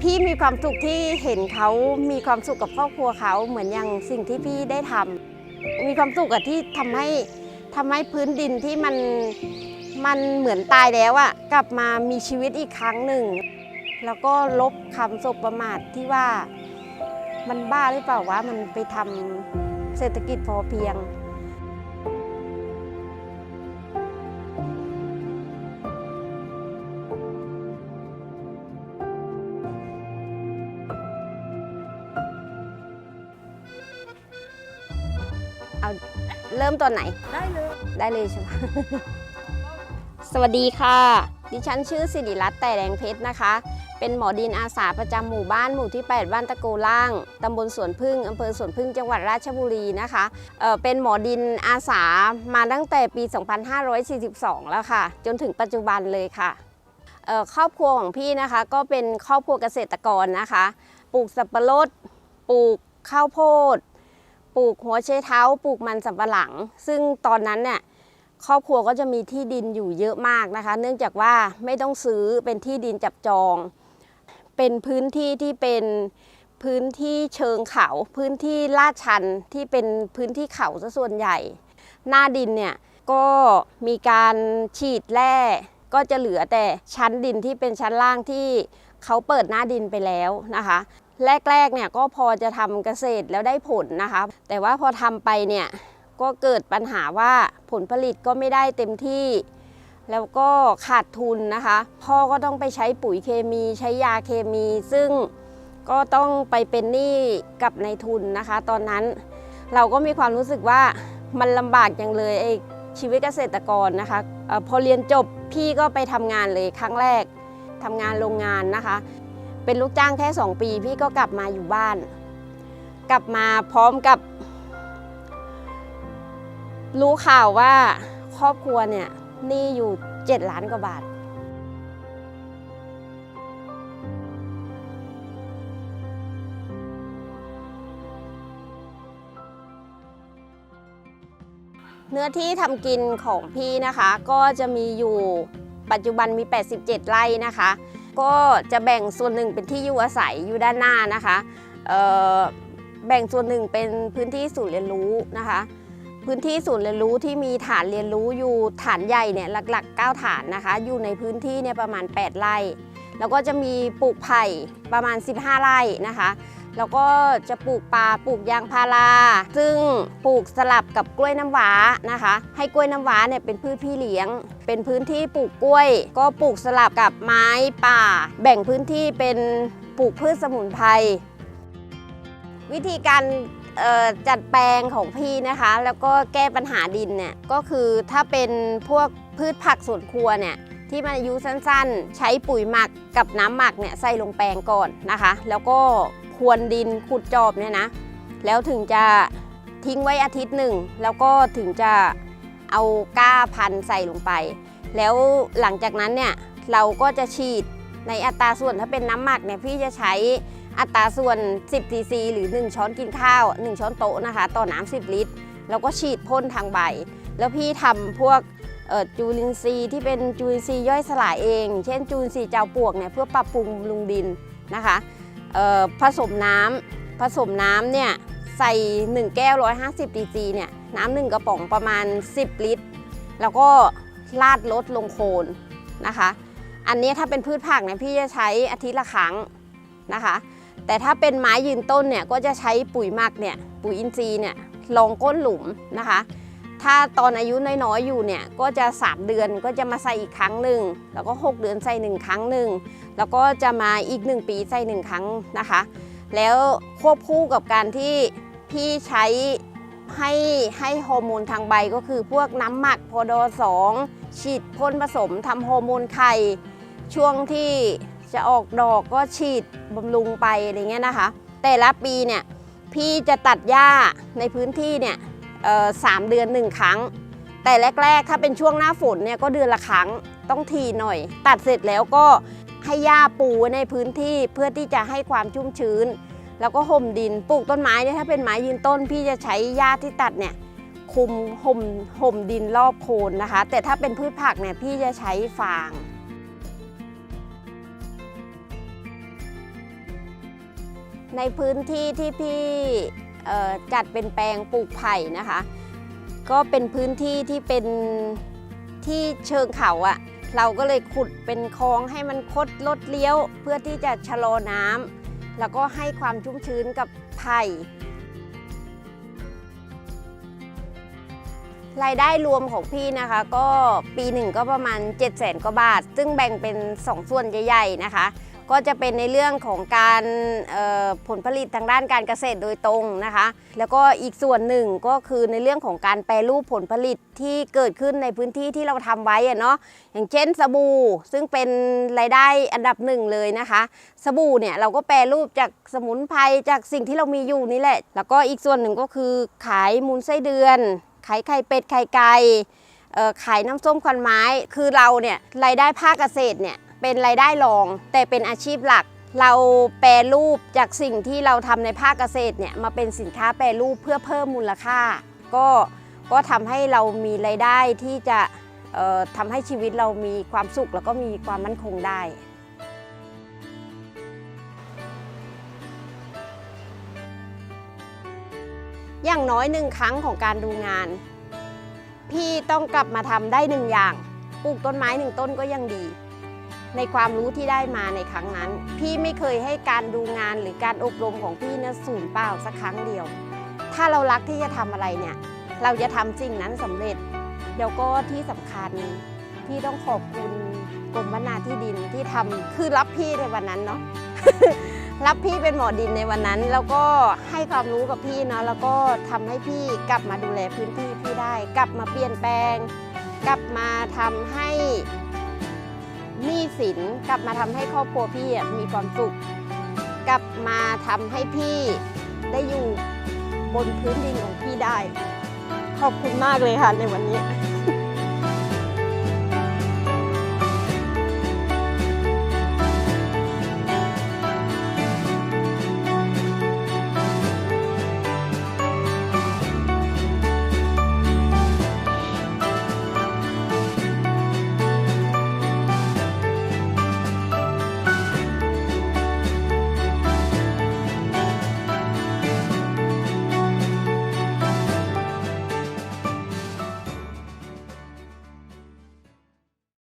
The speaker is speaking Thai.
พี่มีความสุขที่เห็นเขามีความสุขกับครอบครัวเขาเหมือนอย่างสิ่งที่พี่ได้ทำมีความสุขกับที่ทำให้ทำให้พื้นดินที่มันมันเหมือนตายแล้วอะกลับมามีชีวิตอีกครั้งหนึ่ง แล้วก็ลบคำสบประมาทที่ว่ามันบ้าหรือเปล่าว่ามันไปทำเศรษฐกิจพอเพียง เริ่มตอนไหน ได้เลย ได้เลยใช่ไหม สวัสดีค่ะ ดิฉันชื่อสิริรัตน์แต่แดงเพชรนะคะ เป็นหมอดินอาสาประจำหมู่บ้านหมู่ที่ 8 บ้านตะโกล่างตำบลสวนพึ่งอำเภอสวนพึ่งจังหวัดราชบุรีนะคะเอ่อเป็นหมอดินอาสามาตั้งแต่ปี 2542 แล้วค่ะ จนถึงปัจจุบันเลยค่ะเอ่อครอบครัวของพี่นะคะ ก็เป็นครอบครัวเกษตรกรนะคะ ปลูกสับปะรด ปลูกข้าวโพด ปลูกหัวไชเท้าปลูกมันสำปะหลัง ซึ่งตอนนั้นเนี่ยครอบครัวก็จะมีที่ดินอยู่เยอะมากนะคะ เนื่องจากว่าไม่ต้องซื้อเป็นที่ดินจับจอง เป็นพื้นที่ที่เป็นพื้นที่เชิงเขา พื้นที่ลาดชันที่เป็นพื้นที่เขาซะส่วนใหญ่ หน้าดินเนี่ยก็มีการฉีดแร่ก็จะเหลือแต่ชั้นดินที่เป็นชั้นล่างที่เขาเปิดหน้าดินไปแล้วนะคะ แรกๆเนี่ยก็พอจะทำเกษตรแล้วได้ผลนะคะ แต่ว่าพอทำไปเนี่ยก็เกิดปัญหาว่าผลผลิตก็ไม่ได้เต็มที่ แล้วก็ขาดทุนนะคะ พ่อก็ต้องไปใช้ปุ๋ยเคมีใช้ยาเคมี ซึ่งก็ต้องไปเป็นหนี้กับในทุนนะคะ ตอนนั้นเราก็มีความรู้สึกว่ามันลำบากจังเลยไอ้ชีวิตเกษตรกรนะคะออพอเรียนจบพี่ก็ไปทำงานเลยครั้งแรกทำงานโรงงานนะคะ เป็นลูกจ้างแค่ 2 ปี พี่ก็กลับมาอยู่บ้าน กลับมาพร้อมกับ รู้ข่าวว่าครอบครัวเนี่ยหนี้อยู่ 7 ล้านกว่าบาท เนื้อที่ทำกินของพี่นะคะ ก็จะมีอยู่ปัจจุบันมี 87 ไร่นะคะ ก็จะแบ่งส่วนหนึ่งเป็นที่อยู่อาศัยอยู่ด้านหน้านะคะแบ่งส่วนหนึ่งเป็นพื้นที่ศูนย์เรียนรู้นะคะ พื้นที่ศูนย์เรียนรู้ที่มีฐานเรียนรู้อยู่ฐานใหญ่เนี่ยหลักๆ 9 ฐานนะคะ อยู่ในพื้นที่เนี่ยประมาณ 8 ไร่ แล้วก็จะมีปลูกไผ่ประมาณ 15 ไร่นะคะ แล้วก็จะปลูกปลาปลูกยางพารา ซึ่งปลูกสลับกับกล้วยน้ำว้านะคะ ให้กล้วยน้ำว้าเนี่ยเป็นพืชพี่เลี้ยง เป็นพื้นที่ปลูกกล้วย ก็ปลูกสลับกับไม้ป่า แบ่งพื้นที่เป็นปลูกพืชสมุนไพรวิธีการจัดแปลงของพี่นะคะ แล้วก็แก้ปัญหาดินเนี่ยก็คือถ้าเป็นพวกพืชผักสวนครัวเนี่ยที่มันอายุสั้นๆ ใช้ปุ๋ยหมักกับน้ำหมักเนี่ยใส่ลงแปลงก่อนนะคะ แล้วก็ พรวนดินขุดจอบเนี่ยนะ แล้วถึงจะทิ้งไว้อาทิตย์หนึ่ง แล้วก็ถึงจะเอาก้าพันใส่ลงไป แล้วหลังจากนั้นเนี่ยเราก็จะฉีดในอัตราส่วนถ้าเป็นน้ำหมักเนี่ยพี่จะใช้อัตราส่วน 10 cc หรือ 1 ช้อนกินข้าว 1 ช้อนโต๊ะนะคะ ต่อน้ำ10 ลิตร แล้วก็ฉีดพ่นทางใบ แล้วพี่ทำพวกจูลินทรีย์ที่เป็นจูลินทรีย์ย่อยสลายเอง เช่นจูลินทรีย์เจ้าปวกเนี่ยเพื่อปรับปรุงบำรุงดินนะคะ ผสมน้ำผสมน้ำเนี่ยใส่ 1 แก้ว 150 cc เนี่ยน้ำหนึ่งกระป๋องประมาณ 10 ลิตร แล้วก็ลาดลดลงโคนนะคะ อันนี้ถ้าเป็นพืชผักเนี่ยพี่จะใช้อาทิตย์ละครั้งนะคะ แต่ถ้าเป็นไม้ยืนต้นเนี่ยก็จะใช้ปุ๋ยหมักเนี่ยปุ๋ยอินทรีย์เนี่ยลงก้นหลุมนะคะ ถ้าตอนอายุน้อยๆอยู่เนี่ยก็จะ 3 เดือนก็จะมาใส่อีกครั้งหนึ่งแล้วก็ 6 เดือนใส่หนึ่งครั้งหนึ่งแล้วก็จะมาอีก 1 ปีใส่หนึ่งครั้งนะคะ แล้วควบคู่กับการที่พี่ใช้ให้ให้ฮอร์โมนทางใบก็คือพวกน้ำหมักพอดอสองฉีดพ่นผสมทำฮอร์โมนไข่ช่วงที่จะออกดอกก็ฉีดบำรุงไปอะไรเงี้ยนะคะ แต่ละปีเนี่ยพี่จะตัดหญ้าในพื้นที่เนี่ย สามเดือนหนึ่งครั้ง แต่แรก ๆ ถ้าเป็นช่วงหน้าฝนเนี่ยก็เดือนละครั้งต้องทีหน่อย ตัดเสร็จแล้วก็ให้หญ้าปูในพื้นที่เพื่อที่จะให้ความชุ่มชื้น แล้วก็ห่มดินปลูกต้นไม้เนี่ยถ้าเป็นไม้ยืนต้น พี่จะใช้หญ้าที่ตัดเนี่ยคุมห่มห่มดินรอบโคนนะคะ แต่ถ้าเป็นพืชผักเนี่ยพี่จะใช้ฟางในพื้นที่ที่พี่ จัดเป็นแปลงปลูกไผ่นะคะ ก็เป็นพื้นที่ที่เป็นที่เชิงเขาอะเราก็เลยขุดเป็นคลองให้มันคดลดเลี้ยว เพื่อที่จะชะลอน้ำแล้วก็ให้ความชุ่มชื้นกับไผ่รายได้รวมของพี่นะคะก็ปีหนึ่งก็ประมาณ 7 0 0 0 0 0กว่าบาท ซึ่งแบ่งเป็น 2 ส่วนใหญ่ๆนะคะ ก็จะเป็นในเรื่องของการผลผลิตทางด้านการเกษตรโดยตรงนะคะ แล้วก็อีกส่วนหนึ่งก็คือในเรื่องของการแปรรูปผลผลิตที่เกิดขึ้นในพื้นที่ที่เราทำไว้อะเนาะอย่างเช่นสบู่ซึ่งเป็นรายได้อันดับหนึ่งเลยนะคะ สบู่เนี่ยเราก็แปรรูปจากสมุนไพรจากสิ่งที่เรามีอยู่นี่แหละ แล้วก็อีกส่วนหนึ่งก็คือขายมูลไส้เดือน ขายไข่เป็ดไข่ไก่ขายน้ำส้มควันไม้ คือเราเนี่ยรายได้ภาคเกษตรเนี่ย เป็นรายได้รอง แต่เป็นอาชีพหลัก เราแปรรูปจากสิ่งที่เราทำในภาคเกษตรเนี่ยมาเป็นสินค้าแปรรูปเพื่อเพิ่มมูลค่า ก็ก็ทำให้เรามีรายได้ที่จะทำให้ชีวิตเรามีความสุขแล้วก็มีความมั่นคงได้อย่างน้อยหนึ่งครั้งของการดูงาน พี่ต้องกลับมาทำได้หนึ่งอย่าง ปลูกต้นไม้หนึ่งต้นก็ยังดี ในความรู้ที่ได้มาในครั้งนั้น พี่ไม่เคยให้การดูงานหรือการอบรมของพี่นะสูญเปล่าสักครั้งเดียว ถ้าเรารักที่จะทำอะไรเนี่ย เราจะทำสิ่งนั้นสำเร็จ เดี๋ยวก็ที่สำคัญพี่ต้องขอบคุณกรมพัฒนาที่ดินที่ทำคือรับพี่ในวันนั้นเนาะรับพี่เป็นหมอดินในวันนั้น แล้วก็ให้ความรู้กับพี่เนาะแล้วก็ทำให้พี่กลับมาดูแลพื้นที่พี่ได้ กลับมาเปลี่ยนแปลง กลับมาทำให้ หนี้สินกลับมาทำให้ครอบครัวพี่มีความสุข กลับมาทำให้พี่ได้อยู่บนพื้นดินของพี่ได้ ขอบคุณมากเลยค่ะในวันนี้